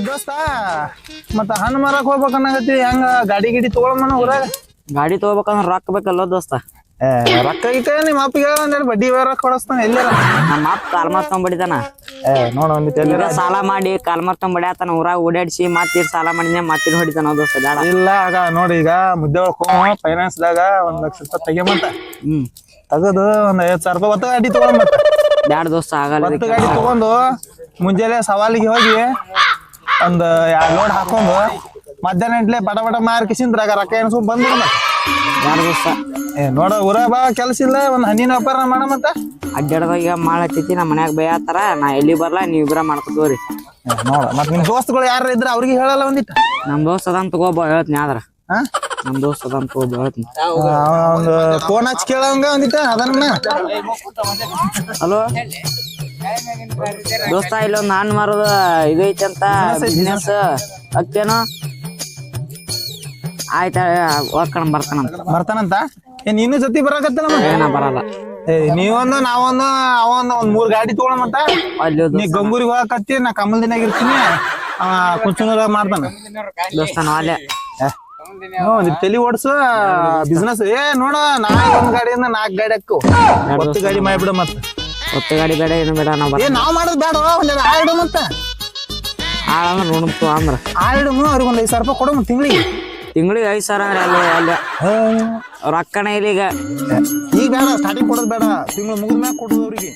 ದೋಸ್ತ ಮತ್ತ ಹಣ್ಣು ಮಾರಕ್ ಹೋಗ್ಬೇಕ ಅನ್ನಕತ್ತಿ ಹೆಂಗ ಗಾಡಿ ಗಿಡಿ ತಗೊಳಮನ ಊರಾಗ? ಗಾಡಿ ತಗೋಬೇಕಂದ್ರ ರೊಕ್ಕ ಬೇಕಲ್ಲ ದೋಸ್ತ? ಏ ರೊಕ್ಕ ಐತೆ ನಿಮ್ಮ ಅಪ್ಪಿಗೆ ಬಡ್ಡಿ ಬೇರೆ ಕೊಡಸ್ತಾನ ಎಲ್ಲಾರ? ನಮ್ಮ ಅಪ್ಪ ಕಾಲ್ಮಾರ್ ತೊಗೊಂಬಿಡಿದಾನ ಏ ನೋಡ ಒಂದಿತ್ತು ಎಲ್ಲಾರ? ಈಗ ಸಾಲ ಮಾಡಿ ಕಾಲ್ಮಾರ್ ತೊಗೊಂಬಿಡ್ಯಾತನ ಊರಾಗ ಓಡಾಡಿಸಿ ಮತ್ತೀರ್ ಸಾಲ ಮಾಡಿದ್ನೆ ಮತ್ತೀರ್ ಹೊಡಿತಾನ ದೋಸ್ತ ಬೇಡ. ಇಲ್ಲ ಆಗ ನೋಡಿ ಈಗ ಮುದ್ದೆ ಫೈನಾನ್ಸ್ ದಾಗ ಒಂದ್ ಲಕ್ಷ ರೂಪಾಯಿ ತೆಗಿಯಮಂತ ಹ್ಮ್. ತಗದು ಒಂದ್ ಐವತ್ ಸಾವಿರ ರೂಪಾಯಿ ಒತ್ತ ಗಾಡಿ ತಗೊಂಡ್ ಬ್ಯಾಡ ದೋಸ್ತ ಆಗಲ್ಲ ಒತ್ತು. ಗಾಡಿ ತಗೊಂಡು ಮುಂಜಾನೆ ಸವಾಲಿಗೆ ಹೋಗಿ ಒಂದ್ ಎರಡ್ ಲೋಡ್ ಹಾಕೊಂಡು ಮಧ್ಯಾಹ್ನ ಎಂಟ್ಲೆ ಬಡ ಬಡ ಮಾರ್ ಕಿಸಿಂದ್ರ ರೊಕ್ಕ ಏನಸು ಬಂದ್ರ ಬ್ಯಾಡ ಏ ನೋಡ ಊರ ಬಾ ಕೆಲ್ಸ ಇಲ್ಲ ಒಂದ್ ಹಣ್ಣಿನ ವ್ಯಾಪಾರ ಮಾಡ ಮತ್ತ. ಅಡ್ಡಾಡ್ದಾಗ ಈಗ ಮಾಡತ್ತೈತಿ ನಮ್ಮ ಮನ್ಯಾಗ ಆತರ ನಾ ಎಲ್ಲಿ ಬರ್ಲಾ ನೀವ್ ಇಬ್ರ ಮಾಡ್ಕೋತೀವ್ರಿ. ಏ, ನೋಡ ಮತ್ ನಿಮ್ ದೋಸ್ತಗಳು ಯಾರ ಇದ್ರ ಅವ್ರಿಗೆ ಹೇಳಲ್ಲ ಒಂದಿಟ್ಟ ನಮ್ ದೋಸ್ತ ಅದಂತ ತಗೋಬ ಹೇಳ್ತೀನಿ ಆದ್ರ. ನಮ್ ದೋಸ್ತ ಅದಂತ ತಗೋಬ ಹೇಳ್ತೀನಿ. ಒಂದು ಫೋನ್ ಹಚ್ಚಿ ಕೇಳವಂಗ ಒಂದಿಟ್ಟ ಅದನ್ನ ಹಲೋ? ದೋಸ್ತ ಇಲ್ಲೊಂದು ಹಣ್ಣು ಮಾರೋದು ಇದೈತಿ ಅಂತ ಬಿಸ್ನೆಸ್ ಅಕ್ಕೇನು ಆಯ್ತ ಹೋಗ್ಕೊಂಡ್ ಬರ್ತಾನಂತ ಬರ್ತಾನಂತ? ಏ ನೀನು ಜೊತೆ ಬರಾಕತ್ತಲ್ಲ ಮತ್ತೆ? ಏನ ಬರಲ್ಲ. ಏ ನೀವೊಂದು ನಾವೊಂದು ಅವೊಂದು ಒಂದ್ ಮೂರ್ ಗಾಡಿ ತಗೊಳಮಂತ ಅಲ್ಲಿ ನೀ ಗಂಗೂರಿಗೆ ಹೋಗಕತ್ತಿ ನಾ ಕಮಲ್ ದಿನ ಇರ್ತೀನಿ. ಆ ಕುಂಚನೂರ ಮಾಡ್ತಾನ. ದೋಸ್ತ ತಲಿ ಓಡ್ಸು ಬಿಸ್ನೆಸ್ ಏ ನೋಡ ನಾ ಒಂದ್ ಗಾಡಿಯಿಂದ ನಾಲ್ಕ್ ಗಾಡಿ ಹಾಕು. ಗಾಡಿ ಮಾಡ್ಬಿಡ ಮತ್ತ. ಒತ್ತು ಗಾಡಿ ಬೇಡ ಏನು ಬೇಡ ನಾವು ಏ ಬರ ನಾವ್ ಮಾಡೋದ್ ಬೇಡ ಒಂದೆರಡು ಆಯ್ಡು ಮತ್ತ. ಆಳಂದ್ರ ನೋಡ್ತು ಅಂದ್ರ. ಆಯ್ಡು ಅವ್ರಿಗೆ ಒಂದ್ ಐದು ಸಾವಿರ ರೂಪಾಯಿ ಕೊಡು ತಿಂಗಳಿಗೆ. ತಿಂಗಳಿಗೆ ಐದು ಸಾವಿರ ಅಂದ್ರೆ ಅಲ್ಲಿ ಅಲ್ಲಿ. ರೊಕ್ಕನೇ ಇಲ್ಲ ಈಗ. ಈಗ ಬೇಡ ಸ್ಟಾರ್ಟಿಂಗ್ ಕೊಡೋದು ಬೇಡ ತಿಂಗಳು ಮುಗಿದ ಮ್ಯಾಗ ಕೊಡೋದು ಅವ್ರಿಗೆ.